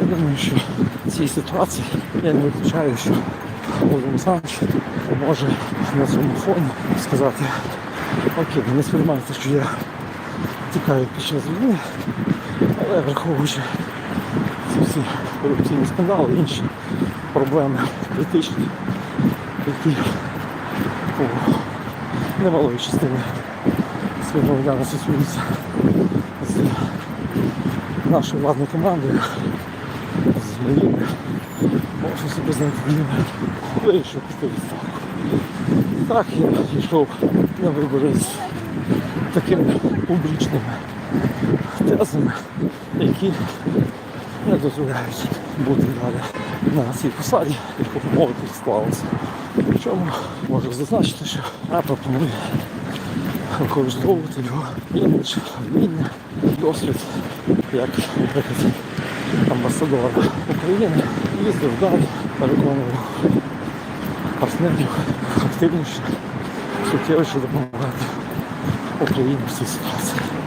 Я думаю, що в цій ситуації я не виключаю, що Володимир Олександрович може на цьому фоні сказати, окей, не сприймайте, що я тікаю під час війни, але враховуючи ці всі корупційні скандали, інші проблеми критичні, які у немалої частини співгромадян асоціюються з нашою владною командою, з моїм офісом президента України, вирішив піти у відставку. Так я йшов на вибори з такими публічними тезами, які не дозволяють бути далі на цій посаді, яку умови тут склалися. Причому можу зазначити, що я пропоную використовувати його імідж, вміння, досвід, як, наприклад, амбасадора України, їздив далі, переконував партнерів активніше, суттєвіше допомагати Україні в цій ситуації.